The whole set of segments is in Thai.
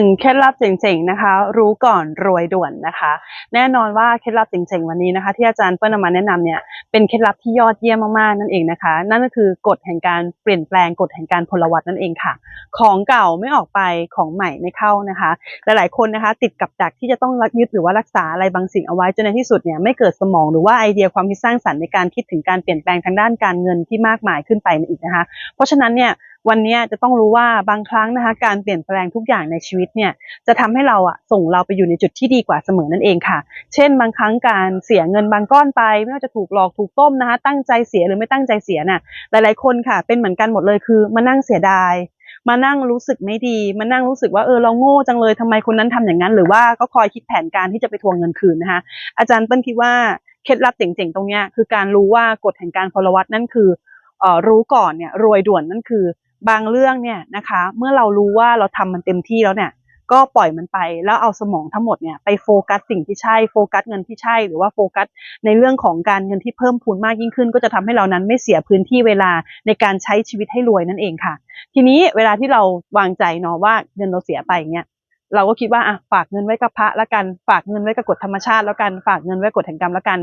นึ่งเคล็ดลับเจ๋งๆนะคะ รู้ก่อนรวยด่วนนะคะ แน่นอนว่าเคล็ดลับเจ๋งๆวันนี้นะคะ ที่อาจารย์เปิ้ลนำมาแนะนำเนี่ยเป็นเคล็ดลับที่ยอดเยี่ยมมากๆนั่นเองนะคะ นั่นก็คือกฎแห่งการเปลี่ยนแปลงกฎแห่งการพลวัตนั่นเองค่ะ ของเก่าไม่ออกไปของใหม่ไม่เข้านะคะ หลายๆคนนะคะ ติดกับดักที่จะต้องยึดหรือว่ารักษาอะไรบางสิ่งเอาไว้จนในที่สุดเนี่ยไม่เกิดสมองหรือว่าไอเดียความคิดสร้างสรรค์ในการคิดถึงการเปลี่ยนแปลงทางด้านการเงินที่มากมายขึ้นไปอีกนะคะ เพราะฉะนั้นเนี่ย วันนี้จะต้องรู้ว่าบางครั้งนะคะ การเปลี่ยนแปลงทุกอย่างในชีวิตเนี่ยจะทำให้เราอะส่งเราไปอยู่ในจุดที่ดีกว่าเสมอนั่นเองค่ะ เช่น บางครั้งการเสียเงินบางก้อนไป ไม่ว่าจะถูกหลอกถูกต้มนะคะ ตั้งใจเสียหรือไม่ตั้งใจเสียน่ะ หลายๆคนค่ะ เป็นเหมือนกันหมดเลยคือมานั่งเสียดายมานั่งรู้สึกไม่ดี มานั่งรู้สึกว่าเออเราโง่จังเลยทำไมคนนั้นทำอย่างนั้น หรือว่าก็คอยคิดแผนการที่จะไปทวงเงินคืนนะคะ อาจารย์เปิ้ลคิดว่าเคล็ดลับเจ๋งๆ ตรงเนี้ยคือการรู้ว่ากฎแห่งการพลวัตนั่นคือเอ่อรู้ก่อนเนี่ยรวยด่วนนั่นคือ บางเรื่องเนี่ยนะคะ เมื่อเรารู้ว่าเราทำมันเต็มที่แล้วเนี่ย ก็ปล่อยมันไป แล้วเอาสมองทั้งหมดเนี่ยไปโฟกัสสิ่งที่ใช่โฟกัสเงินที่ใช่ หรือว่าโฟกัสในเรื่องของการเงินที่เพิ่มพูนมากยิ่งขึ้น ก็จะทำให้เรานั้นไม่เสียพื้นที่เวลาในการใช้ชีวิตให้รวยนั่นเองค่ะ ทีนี้เวลาที่เราวางใจเนาะว่าเงินเราเสียไปเนี่ยเราก็คิดว่าอะฝากเงินไว้กับพระแล้วกัน ฝากเงินไว้กับกฎธรรมชาติแล้วกัน ฝากเงินไว้กฎแห่งกรรมแล้วกัน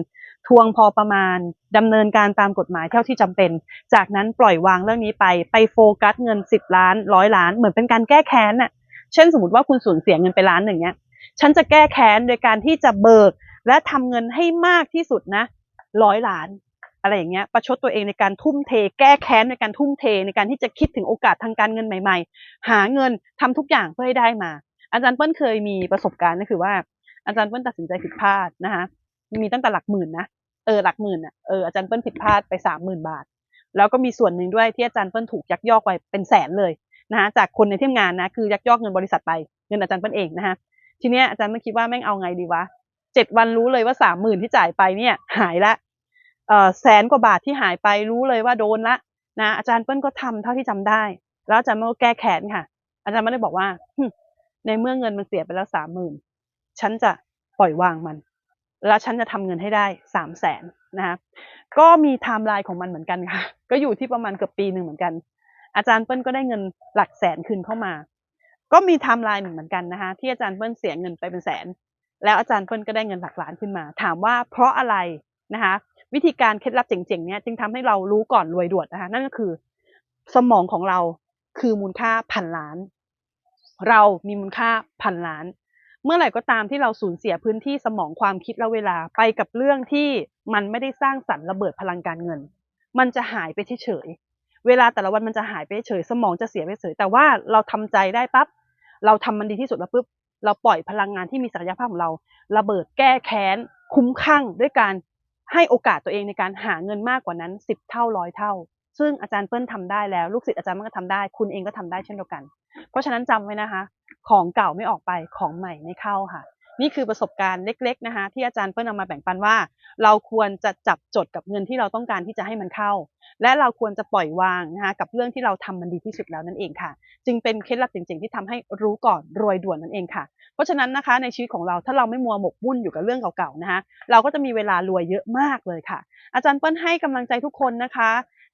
ทวงพอประมาณดำเนินการตามกฎหมายเท่าที่จำเป็น จากนั้นปล่อยวางเรื่องนี้ไปไปโฟกัสเงิน10ล้านร้อยล้านเหมือนเป็นการแก้แค้นน่ะเช่นสมมติว่าคุณสูญเสียเงินไปล้านหนึ่งเนี้ยฉันจะแก้แค้นโดยการที่จะเบิกและทำเงินให้มากที่สุดนะร้อยล้านอะไรอย่างเงี้ยประชดตัวเองในการทุ่มเท แก้แค้นในการทุ่มเท ในการที่จะคิดถึงโอกาสทางการเงินใหม่ ๆ หาเงินทำทุกอย่างเพื่อให้ได้มา อาจารย์เปิ้ลเคยมีประสบการณ์ก็คือว่า อาจารย์เปิ้ลตัดสินใจผิดพลาดนะคะ มีตั้งแต่หลักหมื่นนะเออหลักหมื่นอะเอออาจารย์เปิ้ลผิดพลาดไปสามหมื่นบาท แล้วก็มีส่วนหนึ่งด้วยที่อาจารย์เปิ้ลถูกยักยอกไปเป็นแสนเลยนะคะจากคนในที่ทำงานนะคือยักยอกเงินบริษัทไปเงินอาจารย์เปิ้ลเองนะคะทีเนี้ยอาจารย์เปิ้ลคิดว่าแม่งเอาไงดีวะเจ็ดวันรู้เลยว่าสามหมื่นที่จ่ายไปเนี่ยหายละเออแสนกว่าบาทที่หายไปรู้เลยว่าโดนละนะอาจารย์เปิ้ลก็ทำเท่าที่จำได้ แล้วอาจารย์เปิ้ลก็แก้แค้นค่ะ อาจารย์ไม่ได้บอกว่าในเมื่อเงินมันเสียไปแล้วสามหมื่นฉันจะปล่อยวางมัน แล้วฉันจะทำเงินให้ได้สามแสนนะคะก็มีไทม์ไลน์ของมันเหมือนกันค่ะ ก็อยู่ที่ประมาณเกือบปีหนึ่งเหมือนกัน อาจารย์เปิ้ลก็ได้เงินหลักแสนคืนเข้ามา ก็มีไทม์ไลน์หนึ่งเหมือนกันนะคะที่อาจารย์เปิ้ลเสียเงินไปเป็นแสน แล้วอาจารย์เปิ้ลก็ได้เงินหลักล้านขึ้นมา ถามว่าเพราะอะไรนะคะวิธีการเคล็ดลับเจ๋งๆเนี่ยจึงทำให้เรารู้ก่อนรวยด่วนนะคะนั่นก็คือสมองของเราคือมูลค่าพันล้าน เรามีมูลค่าพันล้าน เมื่อไหร่ก็ตามที่เราสูญเสียพื้นที่สมองความคิดและเวลาไปกับเรื่องที่มันไม่ได้สร้างสรรค์ระเบิดพลังการเงิน มันจะหายไปเฉยเวลาแต่ละวันมันจะหายไปเฉยสมองจะเสียไปเฉยแต่ว่าเราทำใจได้ปั๊บเราทำมันดีที่สุดแล้วปุ๊บเราปล่อยพลังงานที่มีศักยภาพของเรา ระเบิดแก้แค้น คุ้มข้างด้วยการให้โอกาสตัวเองในการหาเงินมากกว่านั้นสิบเท่าร้อยเท่า ซึ่งอาจารย์เปิ้ลทำได้แล้ว ลูกศิษย์อาจารย์มันก็ทำได้ คุณเองก็ทำได้เช่นเดียวกัน เพราะฉะนั้นจำไว้นะคะ ของเก่าไม่ออกไปของใหม่ไม่เข้าค่ะ นี่คือประสบการณ์เล็กๆนะคะที่อาจารย์เปิ้ลนำมาแบ่งปันว่า เราควรจะจับจดกับเงินที่เราต้องการที่จะให้มันเข้า และเราควรจะปล่อยวางนะคะกับเรื่องที่เราทำมันดีที่สุดแล้วนั่นเองค่ะ จึงเป็นเคล็ดลับจริงๆที่ทำให้รู้ก่อนรวยด่วนนั่นเองค่ะ เพราะฉะนั้นนะคะในชีวิตของเราถ้าเราไม่มัวหมกมุ่นอยู่กับเรื่องเก่าๆนะคะเราก็จะมีเวลารวยเยอะมากเลยค่ะ อาจารย์เปิ้ลให้กำลังใจทุกคนนะคะ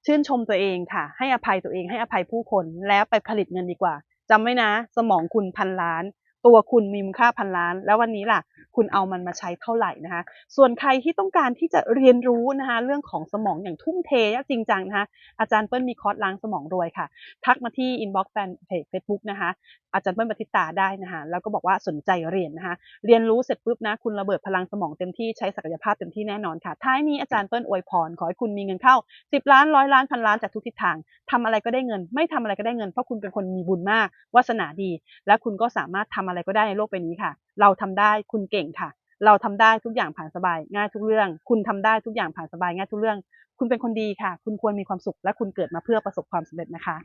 ชื่นชมตัวเองค่ะ ให้อภัยตัวเองให้อภัยผู้คนแล้วไปผลิตเงินดีกว่า จำไว้นะ สมองคุณพันล้าน ตัวคุณมีมูลค่าพันล้าน แล้ววันนี้ล่ะ คุณเอามันมาใช้เท่าไหร่นะคะ ส่วนใครที่ต้องการที่จะเรียนรู้นะคะเรื่องของสมองอย่างทุ่มเทและจริงจังนะคะอาจารย์เปิ้ลมีคอร์สล้างสมองรวยค่ะ ทักมาที่อินบ็อกซ์แฟนเพจเฟซบุ๊กนะคะ อาจารย์เปิ้ลปฏิตาได้นะคะ แล้วก็บอกว่าสนใจเรียนนะคะ เรียนรู้เสร็จปุ๊บนะคุณระเบิดพลังสมองเต็มที่ใช้ศักยภาพเต็มที่แน่นอนค่ะ ท้ายนี้อาจารย์เปิ้ลอวยพรขอให้คุณมีเงินเข้า 10 ล้านร้อยล้านพันล้านจากทุกทิศทางทำอะไรก็ได้เงิน ไม่ทำอะไรก็ได้เงินเพราะคุณเป็นคนมีบุญมากวาสนาดี และคุณก็สามารถทำอะไรก็ได้ในโลกใบนี้ค่ะ เราทำได้คุณเก่งค่ะ เราทำได้ทุกอย่างผ่านสบาย ง่ายทุกเรื่อง คุณทำได้ทุกอย่างผ่านสบายง่ายทุกเรื่อง คุณเป็นคนดีค่ะ คุณควรมีความสุขและคุณเกิดมาเพื่อประสบความสำเร็จนะคะ